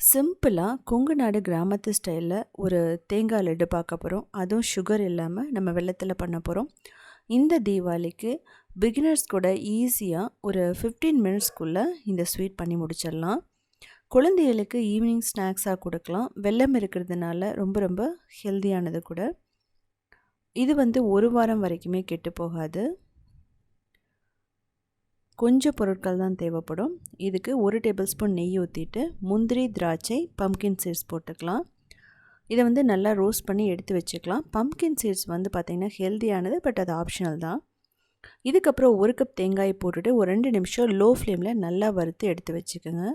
சிம்பிளாக கொங்கு நாடு கிராமத்து ஸ்டைலில் ஒரு தேங்காய் லட்டு பார்க்க போகிறோம் அதுவும் சுகர் இல்லாமல் நம்ம வெள்ளத்தில் பண்ண போகிறோம் இந்த தீபாவளிக்கு பிகினர்ஸ் கூட ஈஸியாக ஒரு ஃபிஃப்டீன் மினிட்ஸ்க்குள்ளே இந்த ஸ்வீட் பண்ணி முடிச்சிடலாம். குழந்தைகளுக்கு ஈவினிங் ஸ்நாக்ஸாக கொடுக்கலாம். வெள்ளம் இருக்கிறதுனால ரொம்ப ரொம்ப ஹெல்த்தியானது கூட. இது வந்து ஒரு வாரம் வரைக்குமே கெட்டு போகாது. கொஞ்சம் பொருட்கள் தான் தேவைப்படும். இதுக்கு ஒரு டேபிள் ஸ்பூன் நெய் ஊற்றிட்டு முந்திரி திராட்சை பம்கின் சீட்ஸ் போட்டுக்கலாம். இதை வந்து நல்லா ரோஸ்ட் பண்ணி எடுத்து வச்சுக்கலாம். பம்கின் சீட்ஸ் வந்து பார்த்திங்கன்னா ஹெல்த்தியானது பட் அது ஆப்ஷனல் தான். இதுக்கப்புறம் ஒரு கப் தேங்காயை போட்டுட்டு ஒரு ரெண்டு நிமிஷம் லோ ஃப்ளேமில் நல்லா வறுத்து எடுத்து வச்சுக்கோங்க.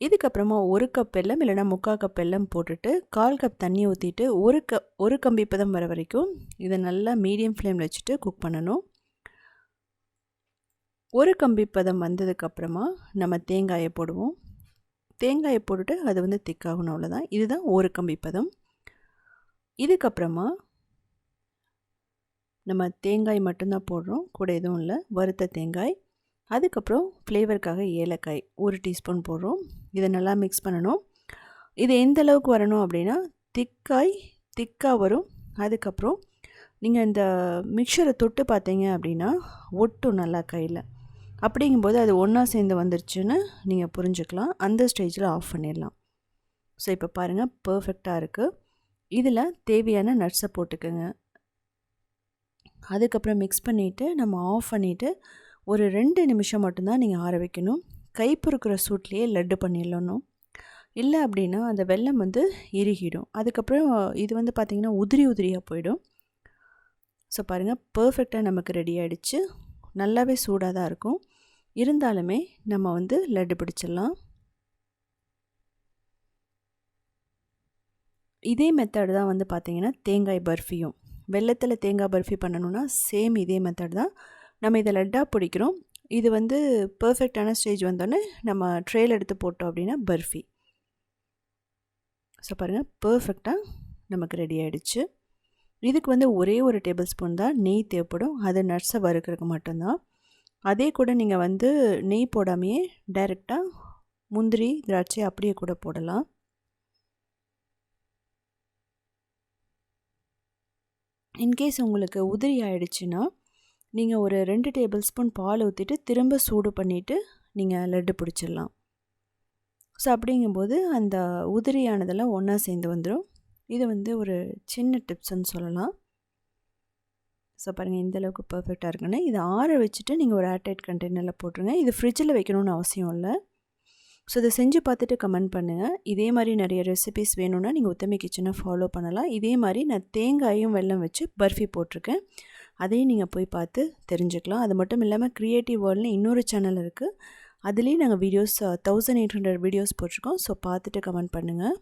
இதுக்கப்புறமா ஒரு கப் வெல்லம் இல்லைனா முக்கால் கப் வெல்லம் போட்டுட்டு கால் கப் தண்ணி ஊற்றிட்டு ஒரு க ஒரு கம்பி பதம் வர வரைக்கும் இதை நல்லா மீடியம் ஃப்ளேமில் வச்சுட்டு குக் பண்ணணும். ஒரு கம்பி பதம் வந்ததுக்கப்புறமா நம்ம தேங்காயை போடுவோம். தேங்காயை போட்டுட்டு அது வந்து திக்காகணும் அவ்வளோதான் இதுதான் ஒரு கம்பி பதம். இதுக்கப்புறமா நம்ம தேங்காய் மட்டும்தான் போடுறோம். கூட எதுவும் இல்லை. வறுத்த தேங்காய். அதுக்கப்புறம் ஃப்ளேவருக்காக ஏலக்காய் ஒரு டீஸ்பூன் போடுறோம். இதை நல்லா மிக்ஸ் பண்ணணும். இது எந்த அளவுக்கு வரணும் அப்படின்னா திக்காய் திக்காக வரும். அதுக்கப்புறம் நீங்கள் இந்த மிக்சரை தொட்டு பார்த்தீங்க அப்படின்னா ஒட்டும் நல்லா கையில். அப்படிங்கும்போது அது ஒன்றா சேர்ந்து வந்துருச்சுன்னு நீங்கள் புரிஞ்சுக்கலாம். அந்த ஸ்டேஜில் ஆஃப் பண்ணிடலாம். ஸோ இப்போ பாருங்கள் பர்ஃபெக்டாக இருக்குது இதில் தேவையான நட்ஸை போட்டுக்கோங்க. அதுக்கப்புறம் மிக்ஸ் பண்ணிவிட்டு நம்ம ஆஃப் பண்ணிவிட்டு ஒரு ரெண்டு நிமிஷம் மட்டும்தான் நீங்கள் ஆற வைக்கணும். கைப்பொறுக்கிற சூட்லேயே லட்டு பண்ணிடணும். இல்லை அப்படின்னா அந்த வெள்ளம் வந்து இறுகிடும். அதுக்கப்புறம் இது வந்து பார்த்திங்கன்னா உதிரி உதிரியாக போயிடும். ஸோ பாருங்கள் பர்ஃபெக்டாக நமக்கு ரெடி ஆகிடுச்சு நல்லாவே சூடாக தான் இருக்கும். இருந்தாலுமே நம்ம வந்து லட்டு பிடிச்சிடலாம். இதே மெத்தட் தான் வந்து பார்த்திங்கன்னா தேங்காய் பர்ஃபியும். வெள்ளத்தில் தேங்காய் பர்ஃபி பண்ணணுன்னா சேம் இதே மெத்தட் தான். நம்ம இதை லட்டாக பிடிக்கிறோம். இது வந்து பர்ஃபெக்டான ஸ்டேஜ் வந்தோடனே நம்ம ட்ரெயில் எடுத்து போட்டோம் அப்படின்னா பர்ஃபி. ஸோ பாருங்கள் பர்ஃபெக்டாக நமக்கு ரெடி ஆகிடுச்சு இதுக்கு வந்து ஒரே ஒரு டேபிள் ஸ்பூன் தான் நெய் தேவைப்படும். அது நட்ஸை வறுக்கிறதுக்கு மட்டும்தான். அதே கூட நீங்கள் வந்து நெய் போடாமையே டைரெக்டாக முந்திரி திராட்சை அப்படியே கூட போடலாம். இன்கேஸ் உங்களுக்கு உதிரி ஆயிடுச்சுன்னா நீங்கள் ஒரு ரெண்டு டேபிள் ஸ்பூன் பால் ஊற்றிட்டு திரும்ப சூடு பண்ணிவிட்டு நீங்கள் லட்டு பிடிச்சிடலாம். ஸோ அப்படிங்கும்போது அந்த உதிரியானதெல்லாம் ஒன்றா சேர்ந்து வந்துடும் இது வந்து ஒரு சின்ன டிப்ஸ்ன்னு சொல்லலாம். ஸோ பாருங்கள் இந்தளவுக்கு பர்ஃபெக்டாக இருக்குன்னு. இதை ஆற வச்சுட்டு நீங்கள் ஒரு ஏர்டைட் கண்டெய்னரில் போட்டுருங்க. இது ஃப்ரிட்ஜில் வைக்கணும்னு அவசியம் இல்லை. ஸோ இதை செஞ்சு பார்த்துட்டு கமெண்ட் பண்ணுங்கள் இதே மாதிரி நிறைய ரெசிபிஸ் வேணும்னா நீங்கள் உத்தமி கிச்சனை ஃபாலோ பண்ணலாம். இதே மாதிரி நான் தேங்காயும் வெல்லம் வச்சு பர்ஃபி போட்டிருக்கேன். அதையும் நீங்கள் போய் பார்த்து தெரிஞ்சுக்கலாம். அது மட்டும் இல்லாமல் க்ரியேட்டிவ் வேர்ல்டுன்னு இன்னொரு சேனல் இருக்குது அதுலேயும் நாங்கள் videos thousand eight hundred videos போட்டிருக்கோம். ஸோ பார்த்துட்டு கமெண்ட் பண்ணுங்கள்